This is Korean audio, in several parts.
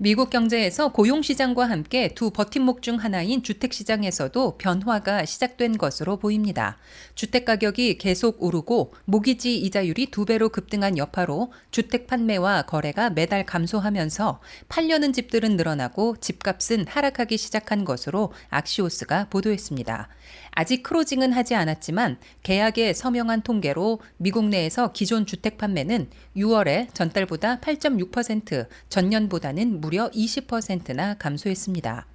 미국 경제에서 고용시장과 함께 두 버팀목 중 하나인 주택시장에서도 변화가 시작된 것으로 보입니다. 주택가격이 계속 오르고 모기지 이자율이 두 배로 급등한 여파로 주택 판매와 거래가 매달 감소하면서 팔려는 집들은 늘어나고 집값은 하락하기 시작한 것으로 악시오스가 보도했습니다. 아직 크로징은 하지 않았지만 계약에 서명한 통계로 미국 내에서 기존 주택 판매는 6월에 전달보다 8.6%, 전년보다는 무려 20%나 감소했습니다.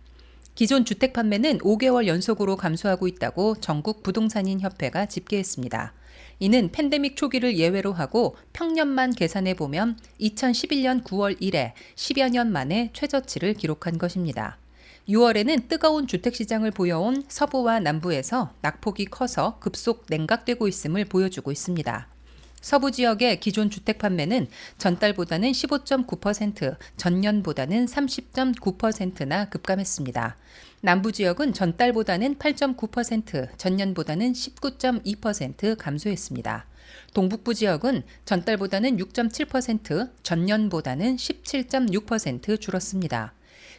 기존 주택 판매는 5개월 연속으로 감소하고 있다고 전국 부동산인 협회가 집계했습니다. 이는 팬데믹 초기를 예외로 하고 평년만 계산해 보면 2011년 9월 이래 10여 년 만에 최저치를 기록한 것입니다. 6월에는 뜨거운 주택시장을 보여온 서부와 남부에서 낙폭이 커서 급속 냉각되고 있음을 보여주고 있습니다. 서부 지역의 기존 주택 판매는 전달보다는 15.9%, 전년보다는 30.9%나 급감했습니다. 남부 지역은 전달보다는 8.9%, 전년보다는 19.2% 감소했습니다. 동북부 지역은 전달보다는 6.7%, 전년보다는 17.6% 줄었습니다.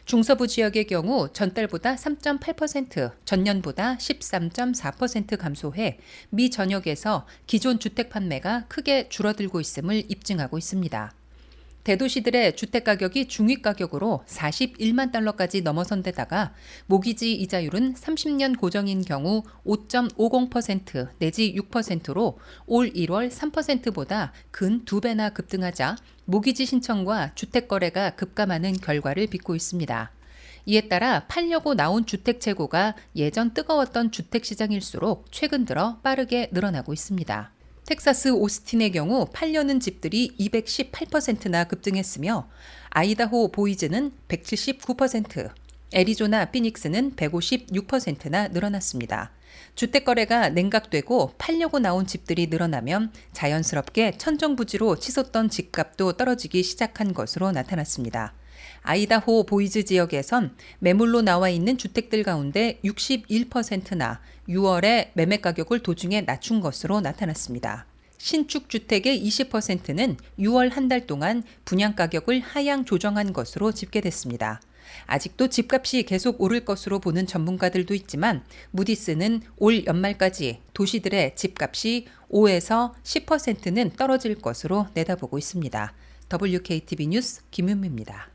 중서부 지역의 경우 전달보다 3.8%, 전년보다 13.4% 감소해 미 전역에서 기존 주택 판매가 크게 줄어들고 있음을 입증하고 있습니다. 대도시들의 주택 가격이 중위 가격으로 41만 달러까지 넘어선 데다가 모기지 이자율은 30년 고정인 경우 5.50% 내지 6%로 올 1월 3%보다 근 2배나 급등하자 모기지 신청과 주택 거래가 급감하는 결과를 빚고 있습니다. 이에 따라 팔려고 나온 주택 재고가 예전 뜨거웠던 주택 시장일수록 최근 들어 빠르게 늘어나고 있습니다. 텍사스 오스틴의 경우 팔려는 집들이 218%나 급등했으며 아이다호 보이즈는 179%, 애리조나 피닉스는 156%나 늘어났습니다. 주택 거래가 냉각되고 팔려고 나온 집들이 늘어나면 자연스럽게 천정부지로 치솟던 집값도 떨어지기 시작한 것으로 나타났습니다. 아이다호 보이즈 지역에선 매물로 나와 있는 주택들 가운데 61%나 6월에 매매 가격을 도중에 낮춘 것으로 나타났습니다. 신축 주택의 20%는 6월 한 달 동안 분양 가격을 하향 조정한 것으로 집계됐습니다. 아직도 집값이 계속 오를 것으로 보는 전문가들도 있지만 무디스는 올 연말까지 도시들의 집값이 5에서 10%는 떨어질 것으로 내다보고 있습니다. WKTV 뉴스 김윤미입니다.